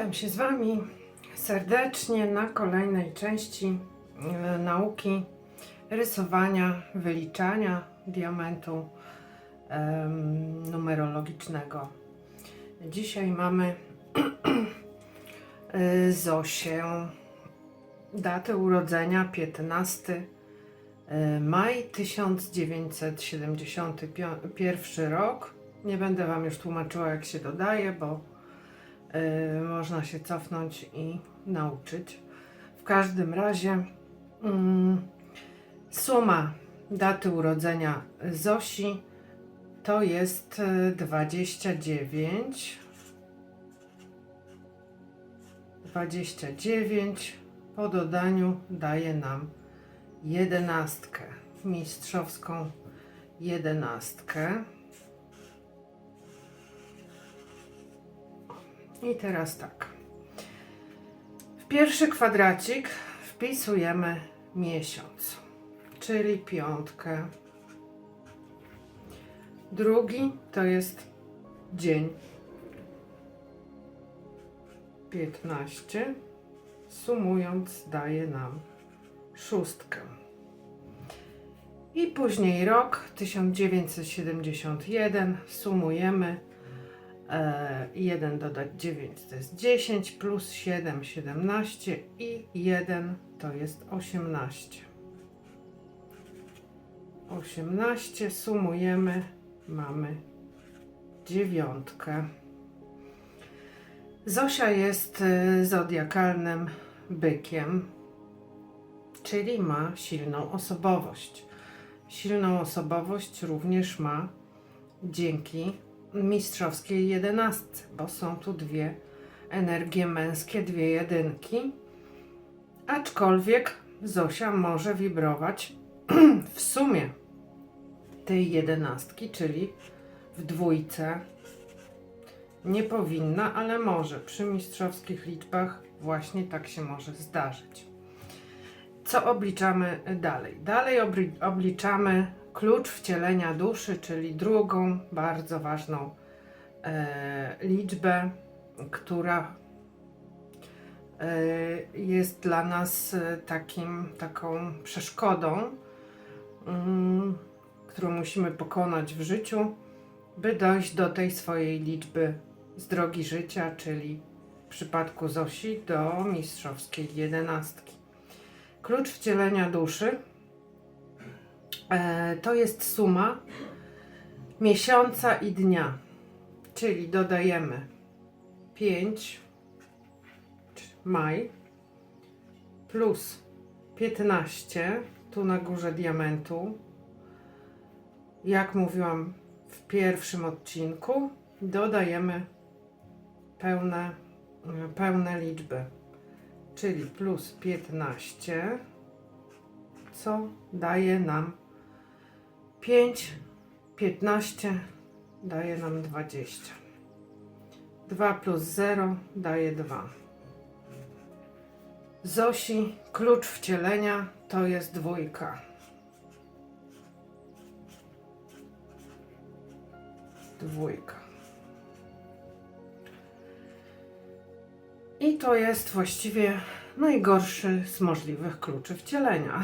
Witam się z Wami serdecznie na kolejnej części e, nauki rysowania, wyliczania diamentu numerologicznego. Dzisiaj mamy e, Zosię, datę urodzenia 15 e, maj 1971 rok. Nie będę Wam już tłumaczyła, jak się dodaje, bo y, można się cofnąć i nauczyć. W każdym razie mm, suma daty urodzenia Zosi to jest y, 29 29 po dodaniu daje nam jedenastkę mistrzowską jedenastkę I teraz tak. W pierwszy kwadracik wpisujemy miesiąc, czyli piątkę. Drugi to jest dzień. 15. Sumując daje nam szóstkę. I później rok 1971 sumujemy 1 dodać 9 to jest 10, plus 7, 17 i 1 to jest 18. 18 sumujemy, mamy dziewiątkę. Zosia jest y, zodiakalnym bykiem, czyli ma silną osobowość. Silną osobowość również ma dzięki mistrzowskiej jedenastce, bo są tu dwie energie męskie, dwie jedynki. Aczkolwiek Zosia może wibrować w sumie tej jedenastki, czyli w dwójce. Nie powinna, ale może. Przy mistrzowskich liczbach właśnie tak się może zdarzyć. Co obliczamy dalej? Dalej obli- obliczamy klucz wcielenia duszy, czyli drugą bardzo ważną e, liczbę, która e, jest dla nas e, takim, taką przeszkodą, mm, którą musimy pokonać w życiu, by dojść do tej swojej liczby z drogi życia, czyli w przypadku Zosi do mistrzowskiej jedenastki. Klucz wcielenia duszy to jest suma miesiąca i dnia. Czyli dodajemy 5 maj plus 15 tu na górze diamentu. Jak mówiłam w pierwszym odcinku, dodajemy pełne, pełne liczby, czyli plus 15, co daje nam 5, 15 daje nam 20. 2 plus 0 daje 2. Zosi, klucz wcielenia to jest dwójka. Dwójka. I to jest właściwie najgorszy z możliwych kluczy wcielenia.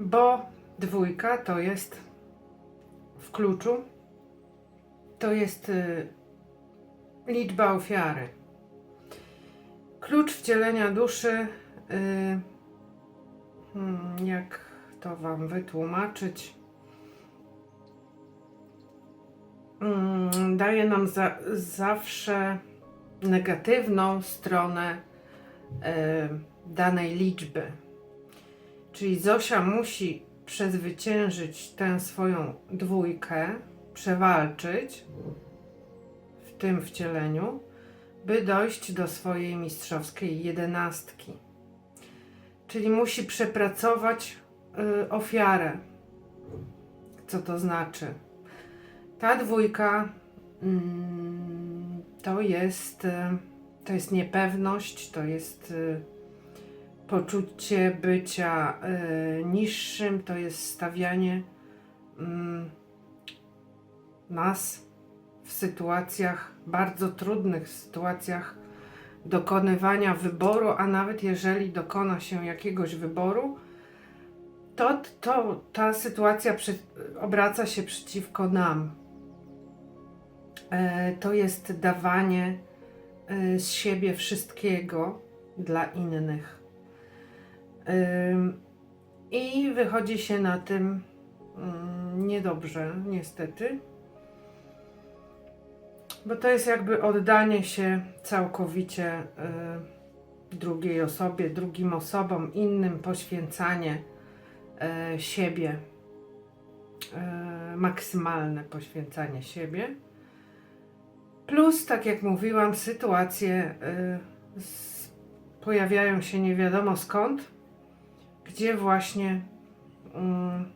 Bo Dwójka to jest w kluczu, to jest y, liczba ofiary. Klucz wcielenia duszy, y, hmm, jak to Wam wytłumaczyć, mm, daje nam za, zawsze negatywną stronę y, danej liczby. Czyli Zosia musi przezwyciężyć tę swoją dwójkę, przewalczyć w tym wcieleniu, by dojść do swojej mistrzowskiej jedenastki. Czyli musi przepracować y, ofiarę. Co to znaczy? Ta dwójka mm, to jest, y, to jest niepewność, to jest y, poczucie bycia y, niższym, to jest stawianie y, nas w sytuacjach, bardzo trudnych sytuacjach dokonywania wyboru, a nawet jeżeli dokona się jakiegoś wyboru, to, to ta sytuacja przy, obraca się przeciwko nam. E, to jest dawanie e, z siebie wszystkiego dla innych. I wychodzi się na tym mm, niedobrze, niestety. Bo to jest jakby oddanie się całkowicie y, drugiej osobie, drugim osobom, innym, poświęcanie y, siebie, y, maksymalne poświęcanie siebie. Plus, tak jak mówiłam, sytuacje pojawiają się nie wiadomo skąd, gdzie właśnie mm,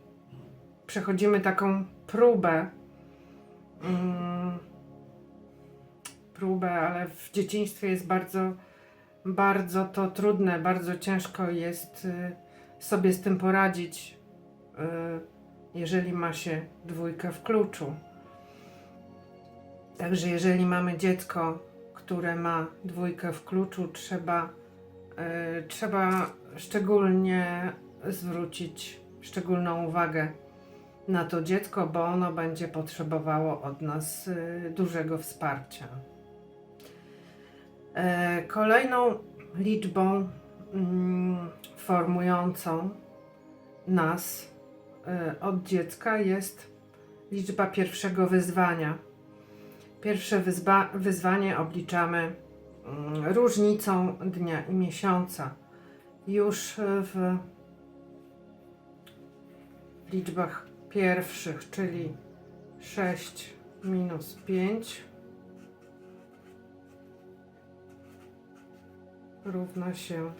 przechodzimy taką próbę. Mm, próbę, ale w dzieciństwie jest bardzo, bardzo to trudne, bardzo ciężko jest y, sobie z tym poradzić, y, jeżeli ma się dwójkę w kluczu. Także jeżeli mamy dziecko, które ma dwójkę w kluczu, trzeba, y, trzeba szczególnie zwrócić szczególną uwagę na to dziecko, bo ono będzie potrzebowało od nas y, dużego wsparcia. E, Kolejną liczbą mm, formującą nas e, od dziecka jest liczba pierwszego wyzwania. Pierwsze wyzwa- wyzwanie obliczamy mm, różnicą dnia i miesiąca. Już w liczbach pierwszych, czyli 6 minus 5 równa się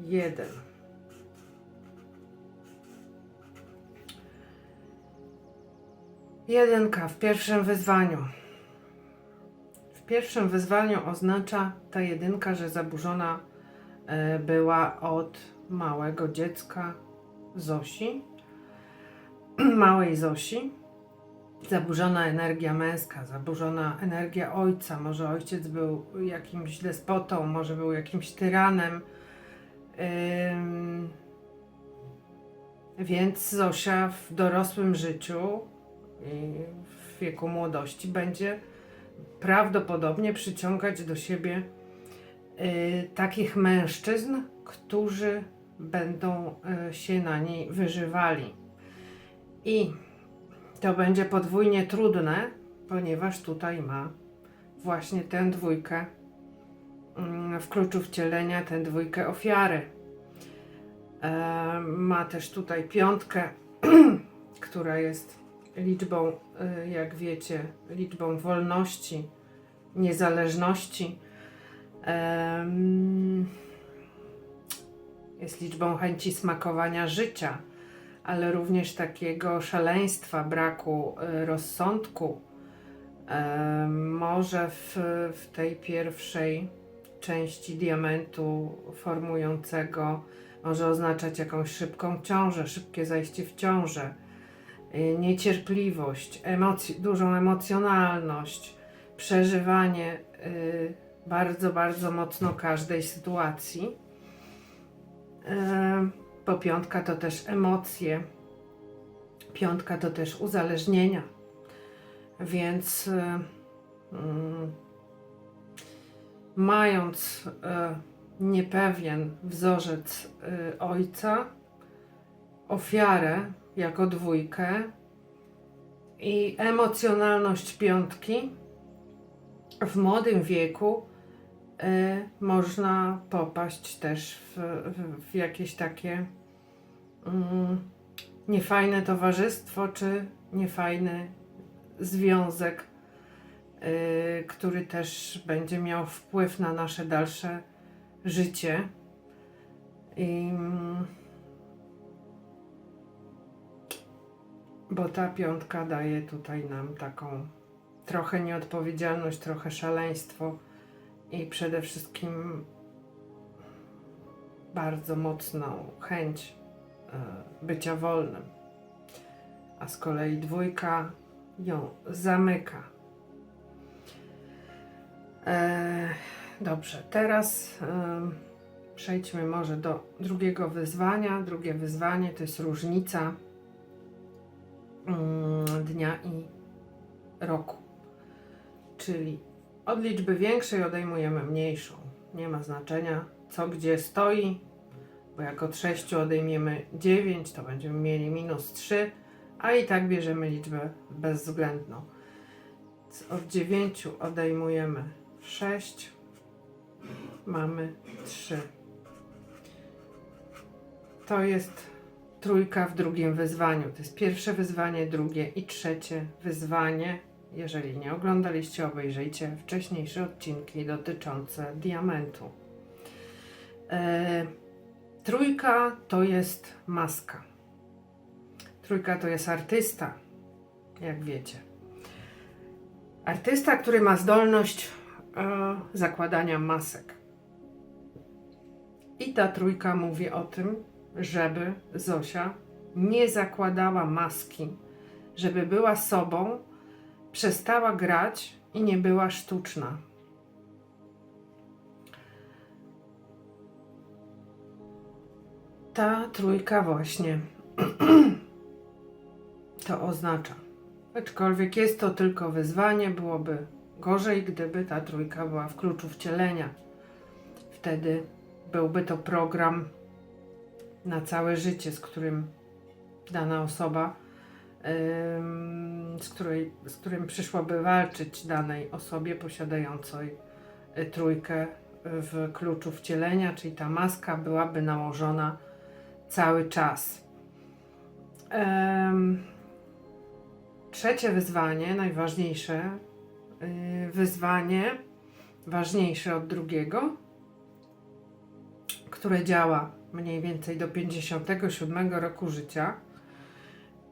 1. Jedynka w pierwszym wyzwaniu. W pierwszym wyzwaniu oznacza ta jedynka, że zaburzona była od małego dziecka Zosi, małej Zosi. Zaburzona energia męska, zaburzona energia ojca. Może ojciec był jakimś despotą, może był jakimś tyranem. Ym, więc Zosia w dorosłym życiu i w wieku młodości będzie prawdopodobnie przyciągać do siebie takich mężczyzn, którzy będą y, się na niej wyżywali. I to będzie podwójnie trudne, ponieważ tutaj ma właśnie tę dwójkę mm, w kluczu wcielenia, tę dwójkę ofiary. E, ma też tutaj piątkę, która jest liczbą, y, jak wiecie, liczbą wolności, niezależności. Jest liczbą chęci smakowania życia, ale również takiego szaleństwa, braku y, rozsądku. Może w, w tej pierwszej części diamentu formującego może oznaczać jakąś szybką ciążę, szybkie zajście w ciążę y, niecierpliwość, emoc- dużą emocjonalność, przeżywanie y, bardzo, bardzo mocno każdej sytuacji. Y, Bo piątka to też emocje, piątka to też uzależnienia, więc y, mm, mając y, niepewien wzorzec ojca, ofiarę jako dwójkę i emocjonalność piątki w młodym wieku można popaść też w, w, w jakieś takie mm, niefajne towarzystwo czy niefajny związek, y, który też będzie miał wpływ na nasze dalsze życie. I, mm, bo ta piątka daje tutaj nam taką trochę nieodpowiedzialność, trochę szaleństwo i przede wszystkim bardzo mocną chęć e, bycia wolnym. A z kolei dwójka ją zamyka. E, dobrze, teraz em, przejdźmy może do drugiego wyzwania. Drugie wyzwanie to jest różnica mm, dnia i roku. Czyli od liczby większej odejmujemy mniejszą. Nie ma znaczenia, co gdzie stoi, bo jak od 6 odejmiemy 9, to będziemy mieli minus 3, a i tak bierzemy liczbę bezwzględną. Z- Od 9 odejmujemy 6, mamy 3. To jest trójka w drugim wyzwaniu. To jest pierwsze wyzwanie, drugie i trzecie wyzwanie. Jeżeli nie oglądaliście, obejrzyjcie wcześniejsze odcinki dotyczące diamentu. E, trójka to jest maska. Trójka to jest artysta, jak wiecie. Artysta, który ma zdolność e, zakładania masek. I ta trójka mówi o tym, żeby Zosia nie zakładała maski, żeby była sobą, przestała grać i nie była sztuczna. Ta trójka właśnie to oznacza. Aczkolwiek jest to tylko wyzwanie, byłoby gorzej, gdyby ta trójka była w kluczu wcielenia. Wtedy byłby to program na całe życie, z którym dana osoba, z, której, z którym przyszłoby walczyć danej osobie posiadającej y, trójkę w kluczu wcielenia, czyli ta maska byłaby nałożona cały czas. Trzecie wyzwanie, najważniejsze y, wyzwanie, ważniejsze od drugiego, które działa mniej więcej do 57 roku życia,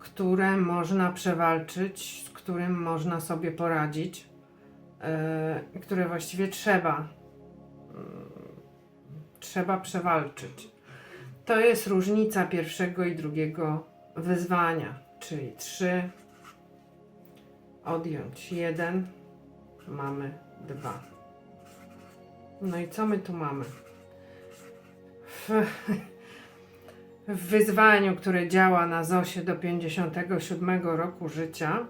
które można przewalczyć, z którym można sobie poradzić, y, które właściwie trzeba, mm, trzeba przewalczyć. To jest różnica pierwszego i drugiego wyzwania, czyli 3, odjąć 1, mamy 2. No i co my tu mamy? W, wyzwaniu, które działa na ZOSie do 57 roku życia,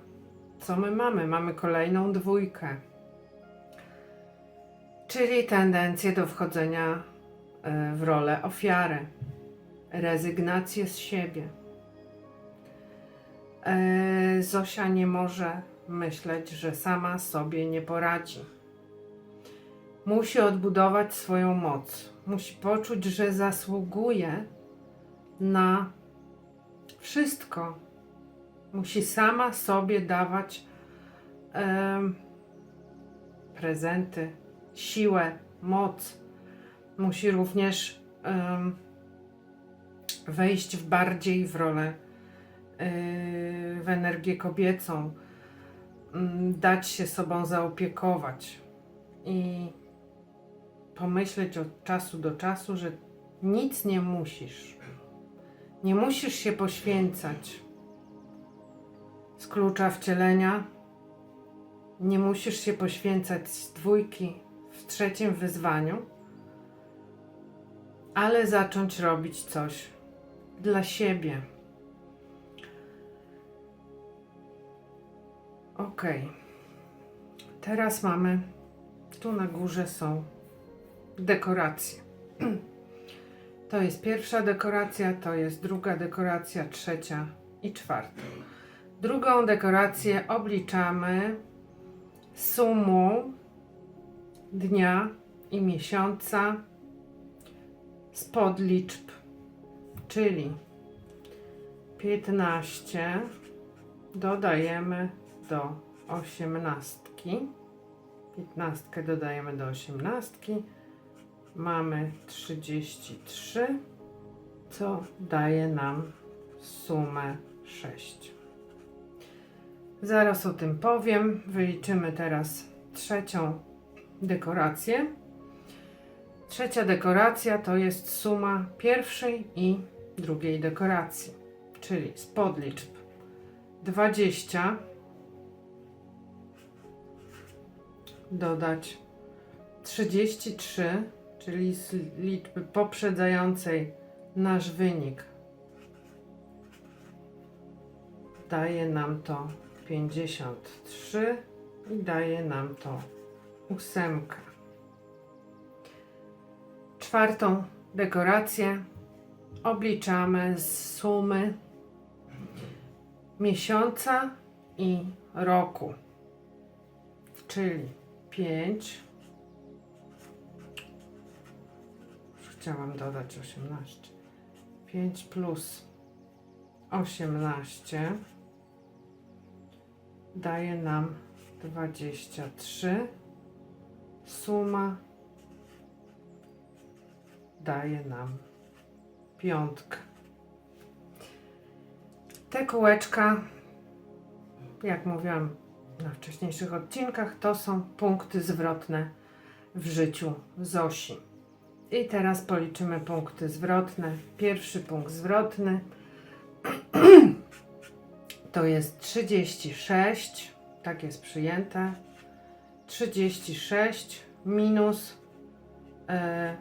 co my mamy? Mamy kolejną dwójkę. Czyli tendencję do wchodzenia e, w rolę ofiary, rezygnację z siebie. E, Zosia nie może myśleć, że sama sobie nie poradzi. Musi odbudować swoją moc. Musi poczuć, że zasługuje na wszystko. Musi sama sobie dawać em, prezenty, siłę, moc. Musi również em, wejść w bardziej w rolę yy, w energię kobiecą, mm, dać się sobą zaopiekować i pomyśleć od czasu do czasu, że nic nie musisz. Nie musisz się poświęcać z klucza wcielenia. Nie musisz się poświęcać z dwójki w trzecim wyzwaniu, ale zacząć robić coś dla siebie. Ok. Teraz mamy, tu na górze są dekoracje. To jest pierwsza dekoracja, to jest druga dekoracja, trzecia i czwarta. Drugą dekorację obliczamy sumą dnia i miesiąca z podliczb, czyli 15 dodajemy do osiemnastki. 15 dodajemy do osiemnastki. Mamy 33, co daje nam sumę 6. Zaraz o tym powiem. Wyliczymy teraz trzecią dekorację. Trzecia dekoracja to jest suma pierwszej i drugiej dekoracji, czyli z podliczb 20 dodać 33, czyli z liczby poprzedzającej nasz wynik, daje nam to 53 i daje nam to ósemkę. Czwartą dekorację obliczamy z sumy miesiąca i roku, czyli 5. Chciałam dodać 18. 5 plus 18 daje nam 23. Suma daje nam piątkę. Te kółeczka, jak mówiłam na wcześniejszych odcinkach, to są punkty zwrotne w życiu Zosi. I teraz policzymy punkty zwrotne. Pierwszy punkt zwrotny to jest 36, tak jest przyjęte. 36 minus e,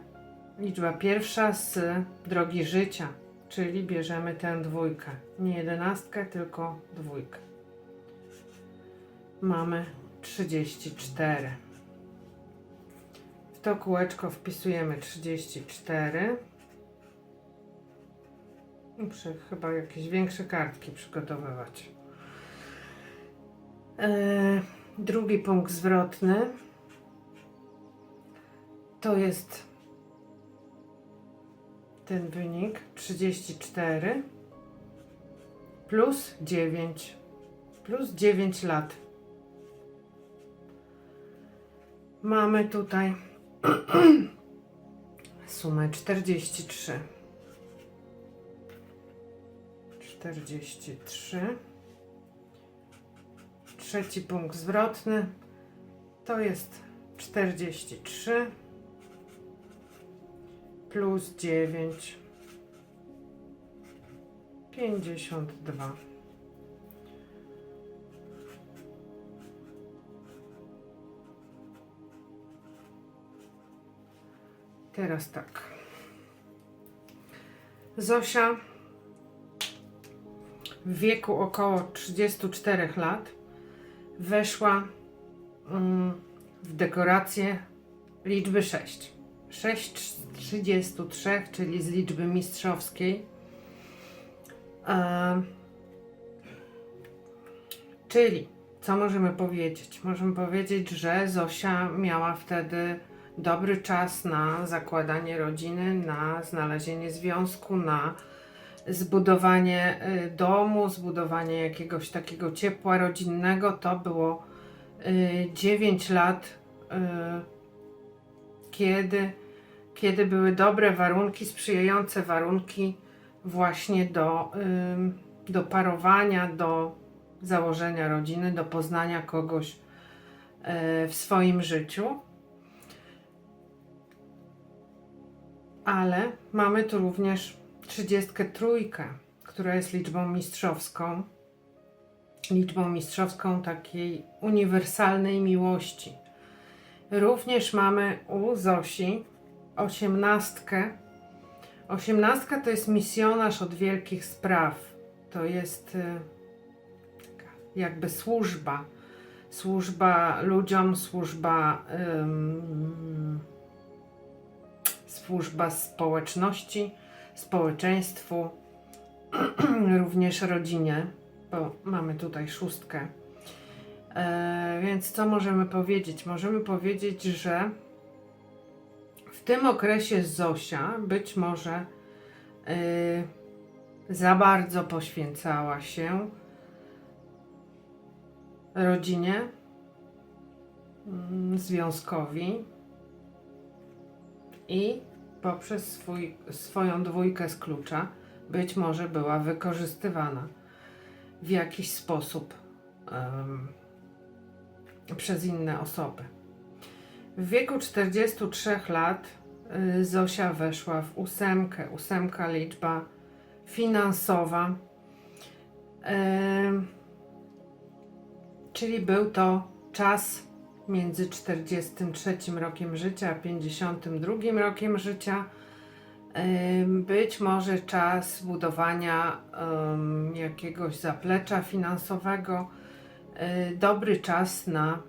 liczba pierwsza z drogi życia, czyli bierzemy tę dwójkę. Nie jedenastkę, tylko dwójkę. Mamy 34. To kółeczko wpisujemy 34. Muszę chyba jakieś większe kartki przygotowywać. Eee, drugi punkt zwrotny to jest ten wynik 34 plus 9 plus 9 lat. Mamy tutaj sumę 43. 43. Trzeci punkt zwrotny to jest 43 plus 9 52. Teraz tak. Zosia w wieku około 34 lat weszła mm, w dekorację liczby 6. 6 z 33, czyli z liczby mistrzowskiej. E, czyli, co możemy powiedzieć? Możemy powiedzieć, że Zosia miała wtedy dobry czas na zakładanie rodziny, na znalezienie związku, na zbudowanie y, domu, zbudowanie jakiegoś takiego ciepła rodzinnego. To było y, 9 lat, y, kiedy, kiedy były dobre warunki, sprzyjające warunki właśnie do, y, do parowania, do założenia rodziny, do poznania kogoś y, w swoim życiu. Ale mamy tu również 33, która jest liczbą mistrzowską. Liczbą mistrzowską takiej uniwersalnej miłości. Również mamy u Zosi osiemnastkę. Osiemnastka to jest misjonarz od wielkich spraw. To jest y, jakby służba. Służba ludziom, służba. ym, służba społeczności, społeczeństwu, również rodzinie, bo mamy tutaj szóstkę. E, więc co możemy powiedzieć? Możemy powiedzieć, że w tym okresie Zosia być może e, za bardzo poświęcała się rodzinie, mm, związkowi i poprzez swój, swoją dwójkę z klucza być może była wykorzystywana w jakiś sposób em, przez inne osoby. W wieku 43 lat y, Zosia weszła w ósemkę. Ósemka liczba finansowa. Czyli był to czas między 43 rokiem życia a 52 rokiem życia. Być może czas budowania jakiegoś zaplecza finansowego, y, dobry czas na,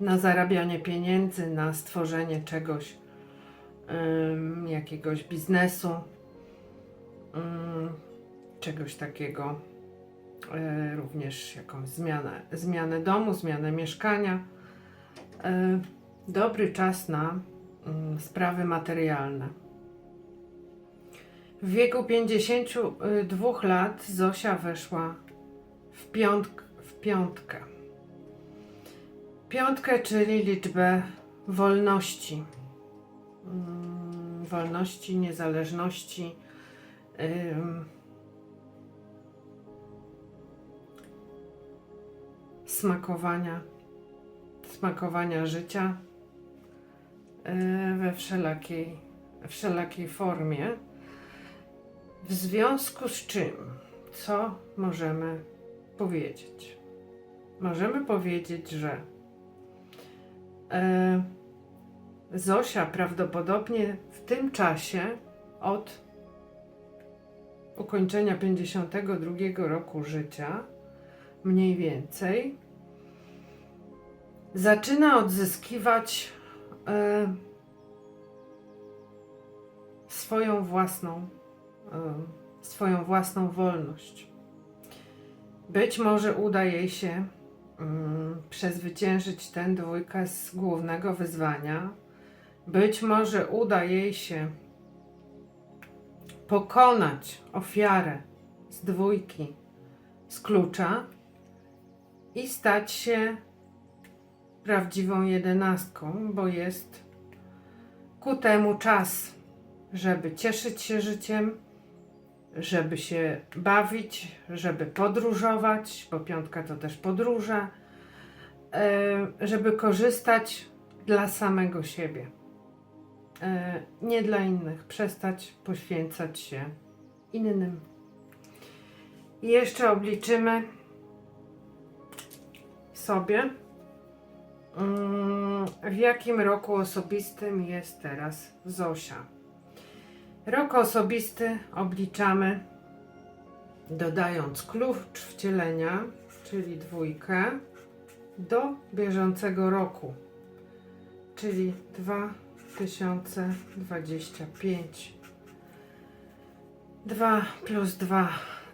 na zarabianie pieniędzy, na stworzenie czegoś, jakiegoś biznesu, czegoś takiego, również jakąś zmianę, zmianę domu, zmianę mieszkania. Y, Dobry czas na ym, sprawy materialne. W wieku 52 lat Zosia weszła w, piątk, w piątkę. Piątkę, czyli liczbę wolności. Mm, Wolności, niezależności. ym, smakowania, smakowania życia yy, we wszelakiej, wszelakiej formie. W związku z czym, co możemy powiedzieć? Możemy powiedzieć, że e, Zosia prawdopodobnie w tym czasie od ukończenia 52 roku życia, mniej więcej, zaczyna odzyskiwać e, swoją własną e, swoją własną wolność. Być może uda jej się mm, przezwyciężyć dwójkę z głównego wyzwania. Być może uda jej się pokonać ofiarę z dwójki z klucza i stać się prawdziwą jedenastką, bo jest ku temu czas, żeby cieszyć się życiem, żeby się bawić, żeby podróżować, bo piątka to też podróże, e, żeby korzystać dla samego siebie, e, nie dla innych, przestać poświęcać się innym. I jeszcze obliczymy sobie, w jakim roku osobistym jest teraz Zosia. Rok osobisty obliczamy dodając klucz wcielenia, czyli dwójkę, do bieżącego roku, czyli 2025. 2 plus 2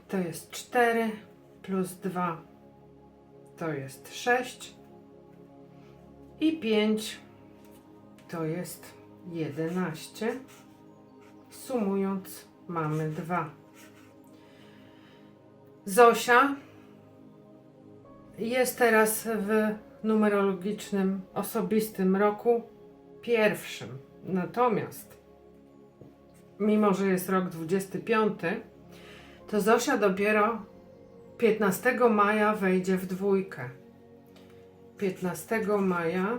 to jest 4, plus 2 to jest 6 i 5 to jest 11. Sumując mamy 2. Zosia jest teraz w numerologicznym, osobistym roku pierwszym. Natomiast, mimo że jest rok 25, to Zosia dopiero 15 maja wejdzie w dwójkę. 15 maja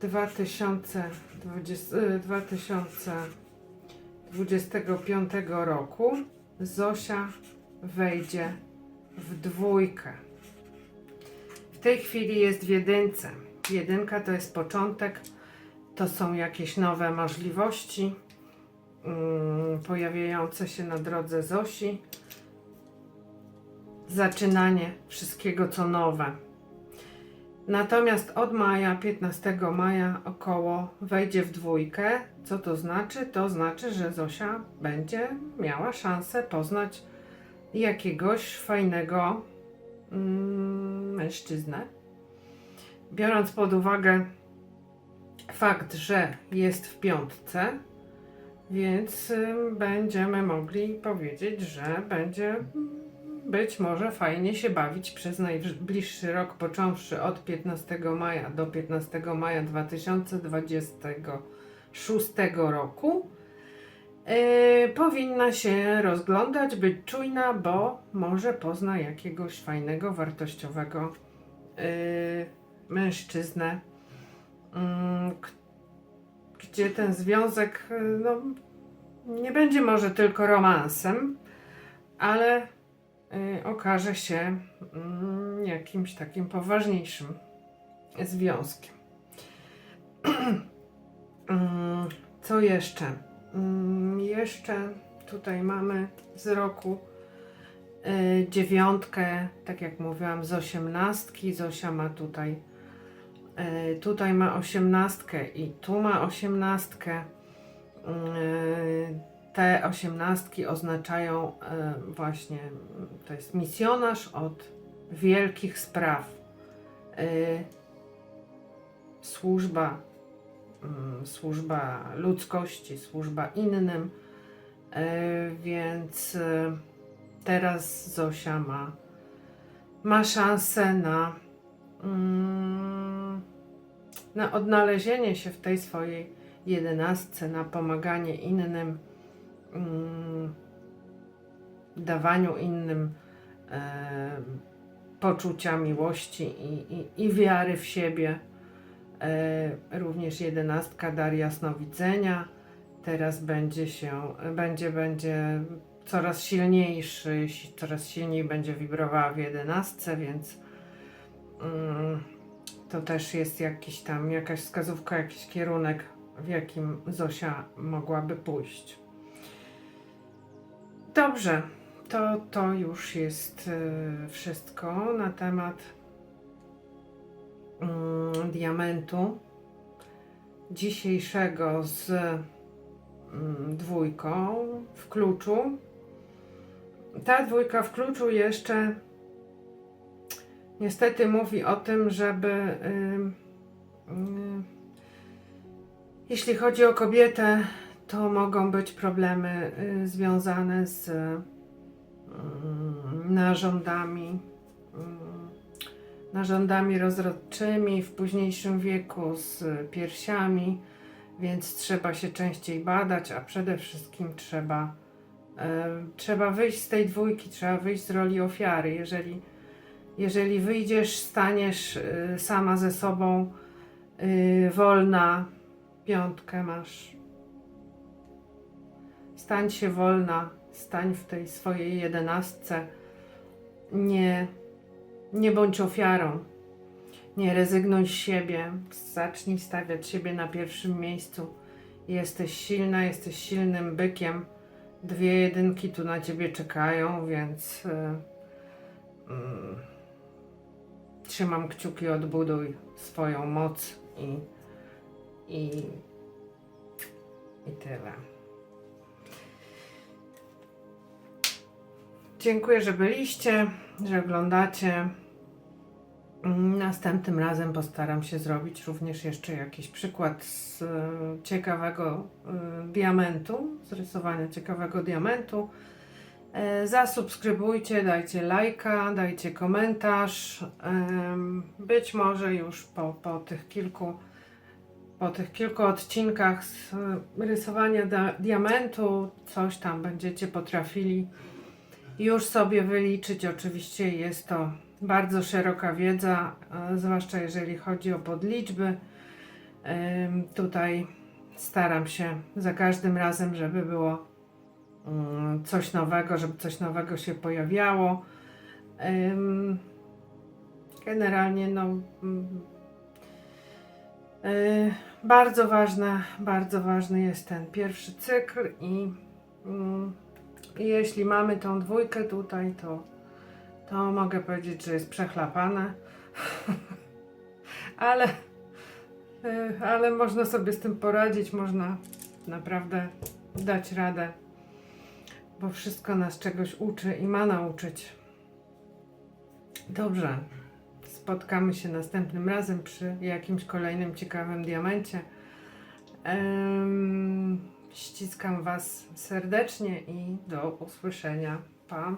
2020, y, 2025 roku Zosia wejdzie w dwójkę. W tej chwili jest w jedynce. Jedynka to jest początek, to są jakieś nowe możliwości mm, pojawiające się na drodze Zosi. Zaczynanie wszystkiego co nowe. Natomiast od maja, 15 maja około wejdzie w dwójkę. Co to znaczy? To znaczy, że Zosia będzie miała szansę poznać jakiegoś fajnego mm, mężczyznę. Biorąc pod uwagę fakt, że jest w piątce, więc ym, będziemy mogli powiedzieć, że będzie być może fajnie się bawić przez najbliższy rok, począwszy od 15 maja do 15 maja 2026 roku. Yy, powinna się rozglądać, być czujna, bo może pozna jakiegoś fajnego, wartościowego yy, mężczyznę, yy, gdzie ten związek yy, no, nie będzie może tylko romansem, ale okaże się mm, jakimś takim poważniejszym związkiem. Mm, Co jeszcze? Mm, Jeszcze tutaj mamy z roku y, dziewiątkę, tak jak mówiłam, z osiemnastki. Zosia ma tutaj, y, tutaj ma osiemnastkę i tu ma osiemnastkę. Te osiemnastki oznaczają y, właśnie, to jest misjonarz od wielkich spraw. Y, Służba mm, służba ludzkości, służba innym. E, Więc e, teraz Zosia ma, ma szansę na, mm, na odnalezienie się w tej swojej jedenastce, na pomaganie innym, dawaniu innym e, poczucia miłości i, i, i wiary w siebie. E, również jedenastka dar jasnowidzenia. Teraz będzie się, będzie, będzie coraz silniejszy, si- coraz silniej będzie wibrowała w jedenastce, więc mm, to też jest jakiś tam, jakaś wskazówka, jakiś kierunek, w jakim Zosia mogłaby pójść. Dobrze, to, to już jest e, wszystko na temat mm, diamentu dzisiejszego z mm, dwójką w kluczu. Ta dwójka w kluczu jeszcze niestety mówi o tym, żeby ym, ym, jeśli chodzi o kobietę, to mogą być problemy y, związane z ym, narządami. ym, narządami rozrodczymi w późniejszym wieku z piersiami, więc trzeba się częściej badać, a przede wszystkim trzeba, trzeba wyjść z tej dwójki, trzeba wyjść z roli ofiary. Jeżeli, jeżeli wyjdziesz, staniesz sama ze sobą, wolna, piątkę masz. Stań się wolna, stań w tej swojej jedenastce. Nie nie bądź ofiarą. Nie rezygnuj z siebie. Zacznij stawiać siebie na pierwszym miejscu. Jesteś silna, jesteś silnym bykiem. Dwie jedynki tu na ciebie czekają, więc yy, mm, trzymam kciuki, odbuduj swoją moc i, i, i tyle. Dziękuję, że byliście, że oglądacie. Następnym razem postaram się zrobić również jeszcze jakiś przykład z e, ciekawego e, diamentu, z rysowania ciekawego diamentu. E, Zasubskrybujcie, dajcie lajka, dajcie komentarz. Być może już po, po tych kilku po tych kilku odcinkach z rysowania diamentu coś tam będziecie potrafili już sobie wyliczyć. Oczywiście jest to bardzo szeroka wiedza, e, zwłaszcza jeżeli chodzi o podliczby. Tutaj staram się za każdym razem, żeby było mm, coś nowego, żeby coś nowego się pojawiało. Generalnie no mm, y, bardzo ważne, bardzo ważny jest ten pierwszy cykl i mm, i jeśli mamy tą dwójkę tutaj, to, to mogę powiedzieć, że jest przechlapane. ale, y, ale można sobie z tym poradzić, można naprawdę dać radę, bo wszystko nas czegoś uczy i ma nauczyć. Dobrze. Spotkamy się następnym razem przy jakimś kolejnym ciekawym diamencie. Em, ściskam Was serdecznie i do usłyszenia. Pa!